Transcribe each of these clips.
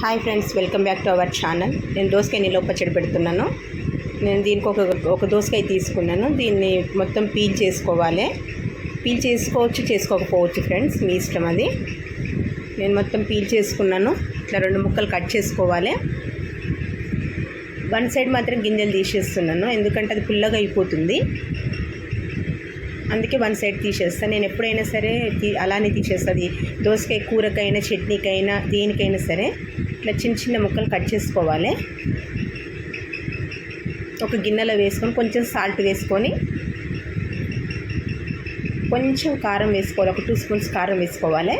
Hi friends welcome back to our channel. నేను దోసకాయ నిల్వ పచ్చడి పెడుతున్నాను. నేను దీనికి ఒక ఒక దోసకాయ తీసుకున్నాను. దీన్ని మొత్తం పీల్ చేసుకోవాలి. పీల్ చేసుకోవచ్చు చేసుకోకపోవచ్చు ఫ్రెండ్స్ మీ ఇష్టం అది. నేను మొత్తం పీల్ చేసుకున్నాను. ఇట్లా రెండు ముక్కలు కట్ చేసుకోవాలి. వన్ సైడ్ మాత్రం గింజలు తీసేస్తున్నాను. ఎందుకంటే అది పుల్లగా అయిపోతుంది. అందుకే వన్ సైడ్ తీసేస్తాను నేను ఎప్పుడైనా సరే తీ అలానే తీసేస్తుంది. దోసకాయ కూరకైనా చట్నీకైనా దేనికైనా సరే ఇట్లా చిన్న చిన్న ముక్కలు కట్ చేసుకోవాలి. ఒక గిన్నెలో వేసుకొని కొంచెం సాల్ట్ వేసుకొని కొంచెం కారం వేసుకోవాలి. ఒక టూ స్పూన్స్ కారం వేసుకోవాలి.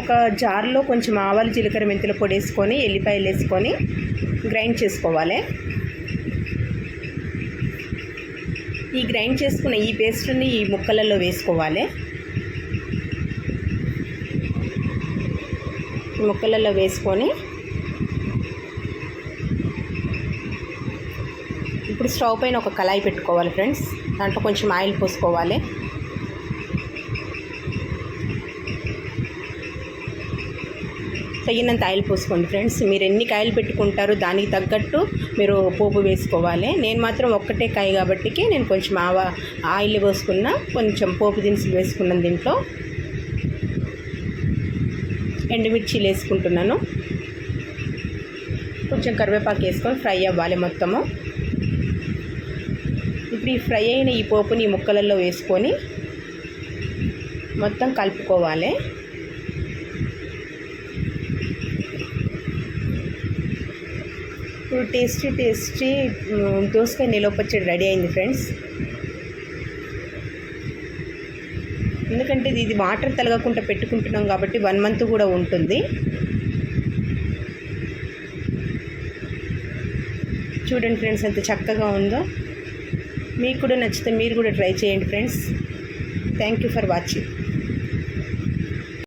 ఒక జార్లో కొంచెం ఆవాలు జీలకర్ర మెంతుల పొడి వేసుకొని ఎల్లిపాయలు వేసుకొని గ్రైండ్ చేసుకోవాలి. ఈ గ్రైండ్ చేసుకున్న ఈ పేస్ట్ని ఈ ముక్కలలో వేసుకోవాలి. ముక్కలలో వేసుకొని ఇప్పుడు స్టవ్ పైన ఒక కళాయి పెట్టుకోవాలి ఫ్రెండ్స్. దాంట్లో కొంచెం ఆయిల్ పోసుకోవాలి. తగినంత ఆయిల్ పోసుకోండి ఫ్రెండ్స్. మీరు ఎన్ని కాయలు పెట్టుకుంటారో దానికి తగ్గట్టు మీరు పోపు వేసుకోవాలి. నేను మాత్రం ఒక్కటే కాయ కాబట్టికి నేను కొంచెం ఆవా ఆయిల్ పోసుకున్న కొంచెం పోపు దినుసులు వేసుకున్నాను దీంట్లో ఎండుమిర్చీలు వేసుకుంటున్నాను. కొంచెం కరివేపాకు వేసుకొని ఫ్రై అవ్వాలి మొత్తము. ఇప్పుడు ఈ ఫ్రై అయిన ఈ పోపుని ముక్కలలో వేసుకొని మొత్తం కలుపుకోవాలి. టేస్టీ టేస్టీ దోసకాయ నిలవ పచ్చడి రెడీ అయింది ఫ్రెండ్స్. ఎందుకంటే ఇది ఇది వాటర్ తలగకుండా పెట్టుకుంటున్నాం కాబట్టి వన్ మంత్ కూడా ఉంటుంది. చూడండి ఫ్రెండ్స్ ఎంత చక్కగా ఉందో. మీకు కూడా నచ్చితే మీరు కూడా ట్రై చేయండి friends. Thank you for watching